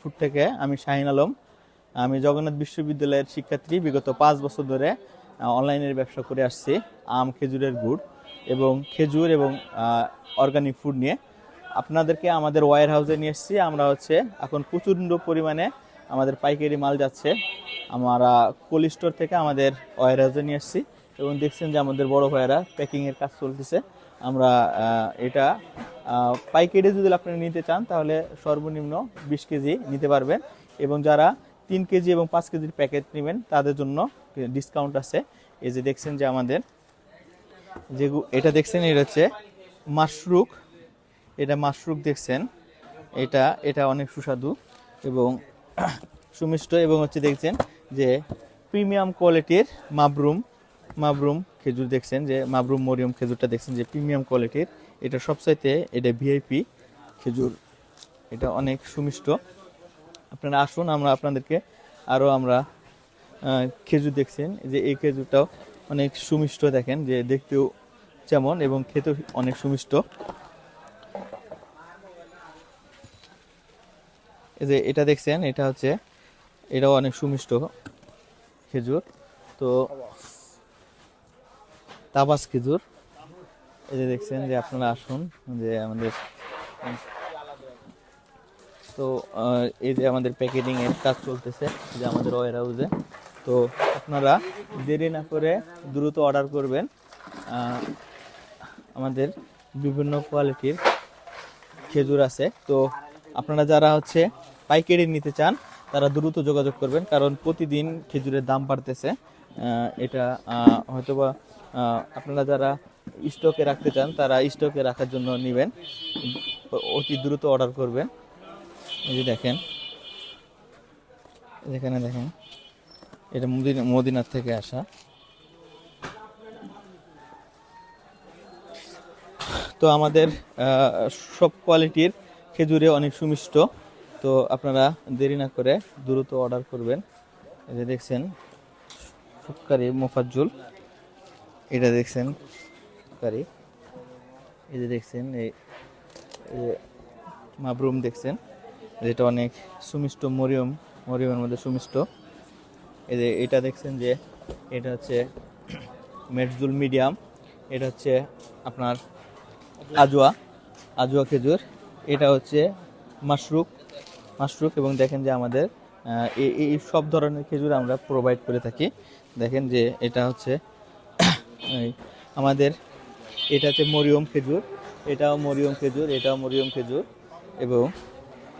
Food থেকে আমি শাহিন আলম। আমি জগন্নাথ বিশ্ববিদ্যালয়ের শিক্ষার্থী। বিগত পাঁচ বছর ধরে অনলাইনের ব্যবসা করে আসছি, আম, খেজুরের গুড় এবং খেজুর এবং অর্গানিক ফুড নিয়ে। আপনাদেরকে আমাদের ওয়ার হাউসে নিয়ে এসেছি। আমরা হচ্ছে এখন প্রচণ্ড পরিমাণে আমাদের পাইকারি মাল যাচ্ছে। আমরা কোল্ড স্টোর থেকে আমাদের ওয়ার হাউসে নিয়ে এসেছি এবং দেখছেন যে আমাদের বড় ভাইয়েরা প্যাকিংয়ের কাজ চলতেছে। আমরা এটা পাইকারি যদি আপনারা নিতে চান, তাহলে সর্বনিম্ন বিশ কেজি নিতে পারবেন। এবং যারা তিন কেজি এবং পাঁচ কেজির প্যাকেট নেবেন, তাদের জন্য ডিসকাউন্ট আছে। এই যে দেখছেন যে আমাদের, যে এটা দেখছেন, এটা হচ্ছে মাশরুক। এটা মাশরুক দেখছেন, এটা এটা অনেক সুস্বাদু এবং সুমিষ্ট। এবং হচ্ছে দেখছেন যে প্রিমিয়াম কোয়ালিটির মাবরুম। মাবরুম খেজুর দেখছেন যে, মাবরুম, মরিয়ম খেজুরটা দেখছেন যে, প্রিমিয়াম কোয়ালিটির। এটা সবচাইতে এটা ভিআইপি খেজুর। এটা অনেক সুমিষ্ট। আপনারা আসুন, আমরা আপনাদেরকে আরও আমরা খেজুর দেখছেন যে, এই খেজুরটাও অনেক সুমিষ্ট দেখেন যে, দেখতেও যেমন এবং খেতেও অনেক সুমিষ্ট। এই যে এটা দেখছেন, এটা হচ্ছে, এটাও অনেক সুমিষ্ট খেজুর। তো তাবাস খেজুর এই যে দেখছেন যে আপনারা আসুন, যে আমাদের তো এই যে আমাদের প্যাকেটিং এর কাজ চলতেছে, যে আমাদের ওয়ার হাউসে তো আপনারা দেরি না করে দ্রুত অর্ডার করবেন আমাদের বিভিন্ন কোয়ালিটির খেজুর আছে। তো আপনারা যারা হচ্ছে পাইকারি নিতে চান, তারা দ্রুত যোগাযোগ করবেন, কারণ প্রতিদিন খেজুরের দাম বাড়তেছে। এটা হয়তোবা আপনারা যারা স্টকে রাখতে চান, তারা স্টকে রাখার জন্য নেবেন। অতি দ্রুত অর্ডার করবেন। এই যে দেখেন। যেখানে দেখেন। এটা মদিনা মদিনার থেকে আসা। তো আমাদের সব কোয়ালিটির খেজুরে অনেক সুমিষ্ট। তো আপনারা দেরি না করে দ্রুত অর্ডার করবেন। এই যে দেখছেন সুপকারি মোফাজ্জুল। এটা দেখছেন সুপকারি এই যে দেখছেন, এই মাবরুম দেখছেন, যেটা অনেক সুমিষ্ট মরিয়ম, মরিয়মের মধ্যে সুমিষ্ট। এই যে এটা দেখছেন যে এটা হচ্ছে মেটজুল মিডিয়াম, এটা হচ্ছে আপনার আজোয়া আজোয়া খেজুর, এটা হচ্ছে মাশরুক মাশরুক এবং দেখেন যে আমাদের এই সব ধরনের খেজুর আমরা প্রোভাইড করে থাকি। দেখেন যে এটা হচ্ছে আমাদের এটা হচ্ছে মরিয়ম খেজুর এটাও মরিয়ম খেজুর এটাও মরিয়ম খেজুর এবং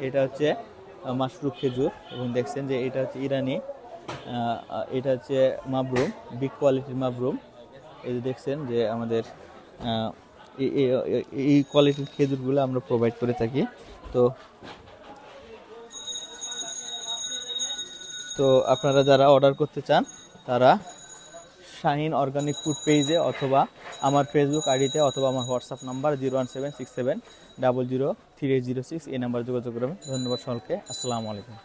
এটা হচ্ছে আহ, মাশরুক খেজুর এবং দেখছেন যে এটা হচ্ছে ইরানি এটা হচ্ছে মাবরুম বিগ কোয়ালিটির মাবরুম। এই যে দেখছেন যে আমাদের এই কোয়ালিটির খেজুরগুলো আমরা প্রোভাইড করে থাকি। তো তো আপনারা যারা অর্ডার করতে চান তারা শাহিন অর্গানিক ফুড পেজে অথবা আমার ফেসবুক আইডিতে অথবা আমার WhatsApp number zero one seven six seven double zero three eight zero six এই নাম্বার যোগাযোগ করবেন। ধন্যবাদ সকলকে। আসসালামু আলাইকুম।